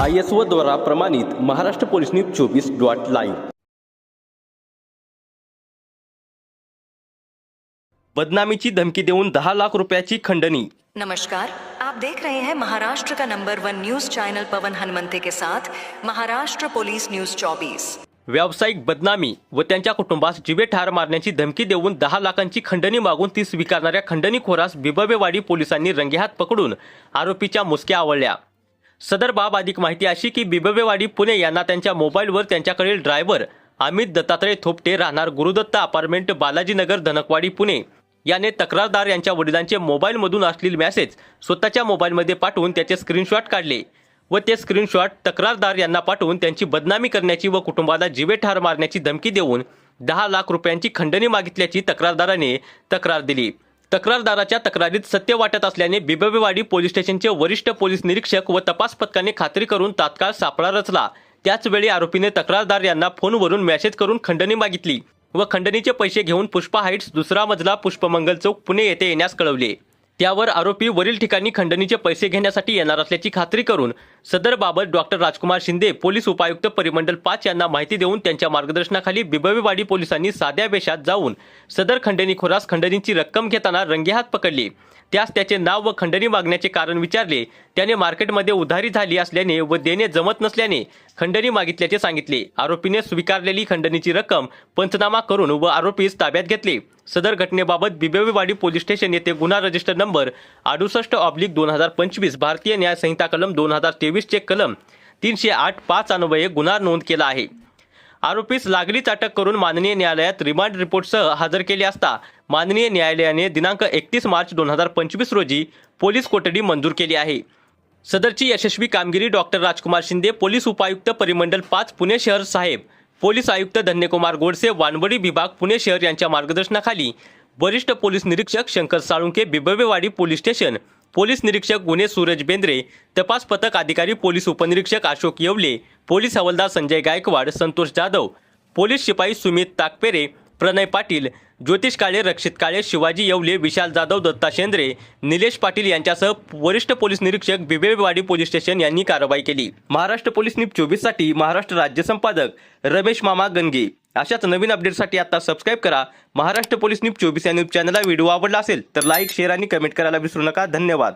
I S O द्वारा प्रमाणित Maharashtra police news चोवीस डॉट लाईव्ह. बदनामीची धमकी देऊन दहा लाख रुपयाची खंडणी. नमस्कार. आप देख रहे हैं महाराष्ट्र का number one news channel Pawan Hanumante के साथ महाराष्ट्र पुलिस न्यूज 24 व्यावसायिक बदनामी व त्यांच्या कुटुंबास जिवे ठार मारण्याची धमकी देऊन दहा लाखांची खंडणी मागून ती स्वीकारणाऱ्या खंडणीखोरास बिबवेवाडी पोलिसांनी रंगेहात पकडून आरोपीच्या मुसक्या आवळल्या. सदर बाब अधिक माहिती अशी की बिबवेवाडी पुणे यांना त्यांच्या मोबाईलवर त्यांच्याकडील ड्रायव्हर अमित दत्तात्रय थोपटे राहणार गुरुदत्त अपार्टमेंट बालाजीनगर धनकवाडी पुणे. याने तक्रारदार यांच्या वडिलांचे मोबाईलमधून असलेले मेसेज स्वतःच्या मोबाईलमध्ये पाठवून त्याचे स्क्रीनशॉट काढले व ते स्क्रीनशॉट तक्रारदार यांना पाठवून त्यांची बदनामी करण्याची व कुटुंबाला जीवे ठार मारण्याची धमकी देऊन दहा लाख रुपयांची खंडणी मागितल्याची तक्रारदाराने तक्रार दिली. तक्रारदाराच्या तक्रारीत सत्य वाटत असल्याने बिबवेवाडी पोलीस स्टेशनचे वरिष्ठ पोलीस निरीक्षक व तपास पथकाने खात्री करून तात्काळ सापळा रचला. त्याचवेळी आरोपीने तक्रारदार यांना फोनवरून मेसेज करून खंडणी मागितली व खंडणीचे पैसे घेऊन पुष्पा हाईट्स दुसरा मजला पुष्पमंगल चौक पुणे येथे येण्यास कळवले. त्यावर आरोपी वरील ठिकाणी खंडणीचे पैसे घेण्यासाठी येणार असल्याची खात्री करून सदरबाबत डॉक्टर राजकुमार शिंदे पोलीस उपायुक्त परिमंडल पाच यांना माहिती देऊन त्यांच्या मार्गदर्शनाखाली बिबवेवाडी पोलिसांनी साध्या वेशात जाऊन सदर खंडणीखोरास खंडणीची रक्कम घेताना रंगेहात पकडली. त्यास त्याचे नाव व खंडणी मागण्याचे कारण विचारले. त्याने मार्केटमध्ये उधारी झाली असल्याने व देणे जमत नसल्याने खंडणी मागितल्याचे सांगितले. आरोपीने स्वीकारलेली खंडणीची रक्कम पंचनामा करून व आरोपीस ताब्यात घेतले. सदर घटनेबाबत बिबवेवाडी पोलीस स्टेशन येथे गुन्हा रजिस्टर नंबर अडुसष्ट ऑब्लिक दोन हजार पंचवीस भारतीय न्याय संहिता कलम दोन हजार तेवीस तेवीसचे कलम तीनशे आठ पाच अन्वये गुन्हा नोंद केला आहे. आरोपीस लागलीच अटक करून माननीय न्यायालयात रिमांड रिपोर्टसह हजर केले असता माननीय न्यायालयाने दिनांक एकतीस मार्च दोन हजार पंचवीस रोजी पोलीस कोठडी मंजूर केली आहे. सदरची यशस्वी कामगिरी डॉक्टर राजकुमार शिंदे पोलीस उपायुक्त परिमंडल पाच पुणे शहर साहेब पोलीस आयुक्त धन्यकुमार गोडसे वानवडी विभाग पुणे शहर यांच्या मार्गदर्शनाखाली वरिष्ठ पोलीस निरीक्षक Shankar Salunke Bibwewadi police station police निरीक्षक गुन्हे सूरज बेंद्रे तपास पथक अधिकारी पोलीस उपनिरीक्षक अशोक येवले पोलीस हवालदार संजय गायकवाड संतोष जाधव पोलीस शिपाई सुमित ताकपेरे प्रणय पाटील ज्योतिष काळे रक्षित काळे शिवाजी येवले विशाल जाधव दत्ता शेंद्रे निलेश पाटील यांच्यासह वरिष्ठ पोलीस निरीक्षक बिबेवाडी पोलीस स्टेशन यांनी कारवाई केली. महाराष्ट्र पोलीस न्यूज चोवीससाठी महाराष्ट्र राज्य संपादक रमेश मामा गणगे अशाच नवीन अपडेटसाठी आता सबस्क्राईब करा. महाराष्ट्र पोलीस न्यूज चोवीस या न्यूज चॅनलला व्हिडिओ आवडला असेल तर लाईक शेअर आणि कमेंट करायला विसरू नका. धन्यवाद.